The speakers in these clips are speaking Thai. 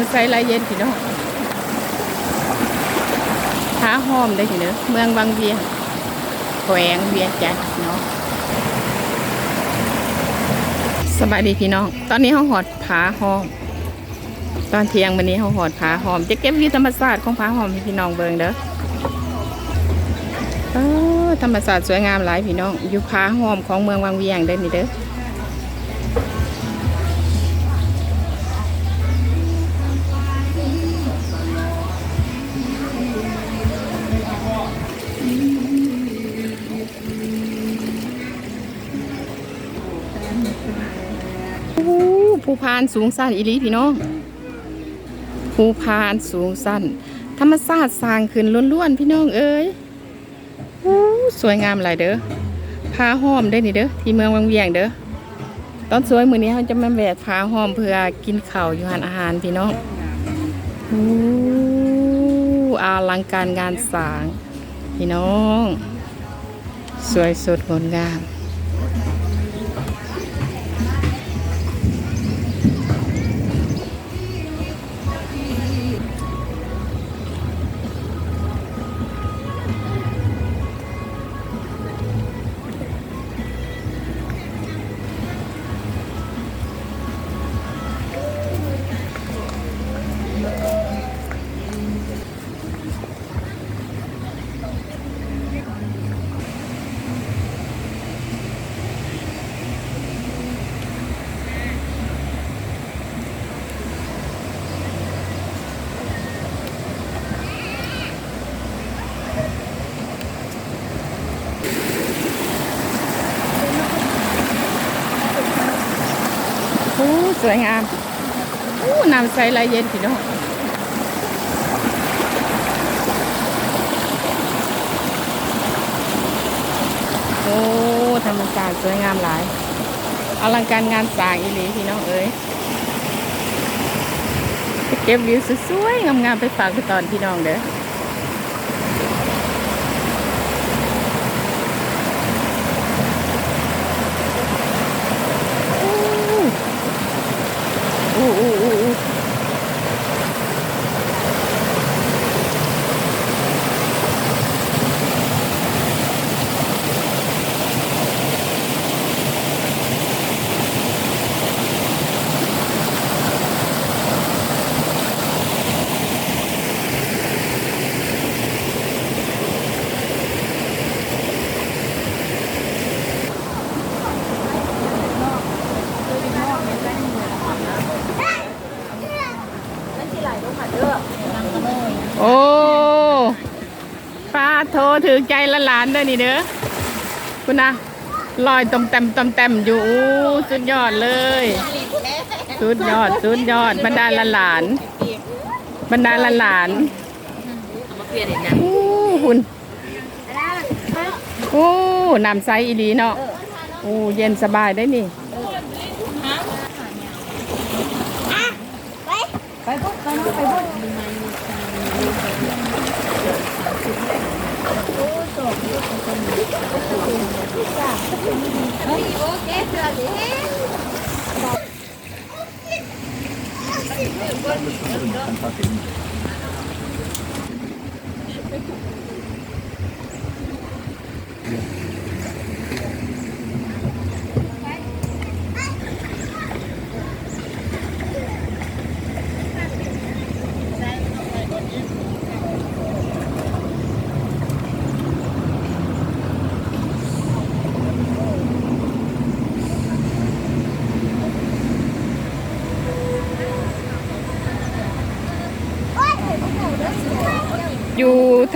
ำใสไหลเย็นพี่น้องหาหอมได้พี่เด้อเมืองบางเวียงแขวงเวียงจันทน์เนาะสบายดีพี่น้อง ตอนนี้เขาหอดผาหอม ตอนเที่ยงวันนี้เขาหอดผาหอม จะเก็บวิวธรรมศาสตร์ของผาหอมให้พี่น้องเบิงเด้อเออธรรมศาสตร์สวยงามหลายพี่น้อง อยู่ผาหอมของเมืองวังเวียงเด้อนี่เด้อ ภูพานสูงสั้นอีลีพี่น้องภูพานสูงสั้น ธรรมศาตร์สร้างขึ้นล้วนๆพี่น้องเอ้ยโอ้สวยงามหลายเด้อพาห้อมได้นี่เด้อที่เมืองวังเวียงเด้อตอนสวยมื้อนี้เราจะมาแวะพาห้อมเพื่อกินข้าวอยู่หานอาหารพี่น้องอ้อาลังการงานสร้าง พี่น้อง สวยสดงดงาม สวยงามโอ้น้ำใสไหลเย็นพี่น้องโอ้ธรรมศาตร์สวยงามหลายอลังการงานสร้างอีหลีพี่น้องเอ้ยเก็บวิวสวยๆงามๆไปฝากไปตอนพี่น้องเด้ออู้อู้อู้โอ้ฟ้าโทรถือใจละหลานเด้อนี่เด้อคุณนะลอยตมเต็มตมเต็มอยู่สุดยอดเลย สุดยอดสุดยอดบรรดาละหลาน บรรดาละหลานอู้คุณโอ้น้ำใสอีดีเนาะโอ้เย็นสบายได้นี่ อยู่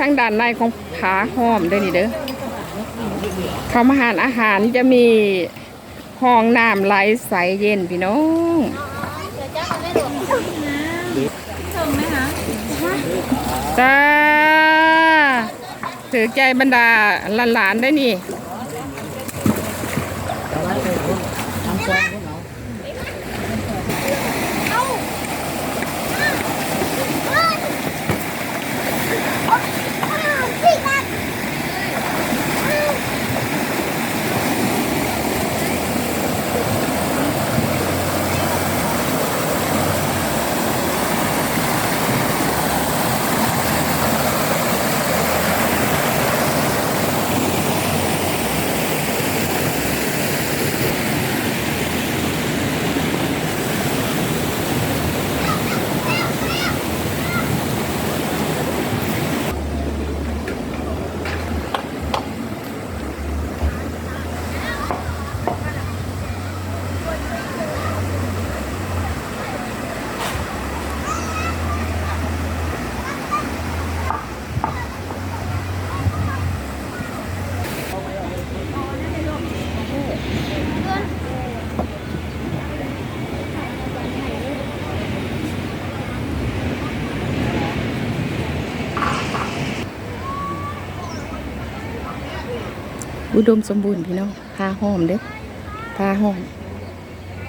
ทางด้านในของผาห้อมด้อนี่เด้อเขามาหารอาหารจะมีห้องน้ำไหลใสเย็นพี่น้องจ้าถือใจบรรดาหลานๆได้นี่ อุดมสมบูรณ์พี่น้องพาหอมเด้อพาหอม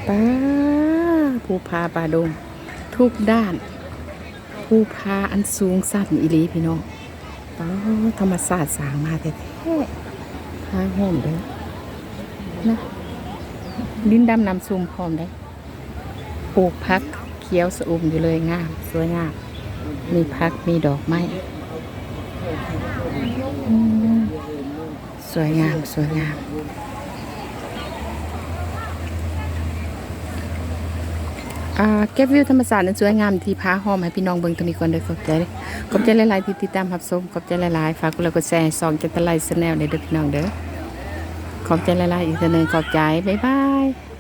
ป้าภูพาป่าดง ทุกด้านภูพาอันสูงสั้นอีหลีพี่น้องป้าธรรมศาสตร์สางมาแท้ๆพาหอมเด้อนะดินดำนำซุมพอมได้ปลูกพักเขียวสะอุ่มอยู่เลยงามสวยงามมีพักมีดอกไม้อืม สวยงาม สวยงามอ่าเก็บวิวธรรมศาสตร์นั้นสวยงามที่พาหอมให้พี่น้องเบิ่งตรงนี้ก่อนเด้อขอบใจเลยขอบใจหลายๆที่ติดตามรับชมขอบใจหลายๆฝากกดไลค์กดแชร์ส่องจันตะไลแนลในเด้อพี่น้องเด้อขอบใจหลายๆอีกเทีนึงขอบใจ บ๊ายบาย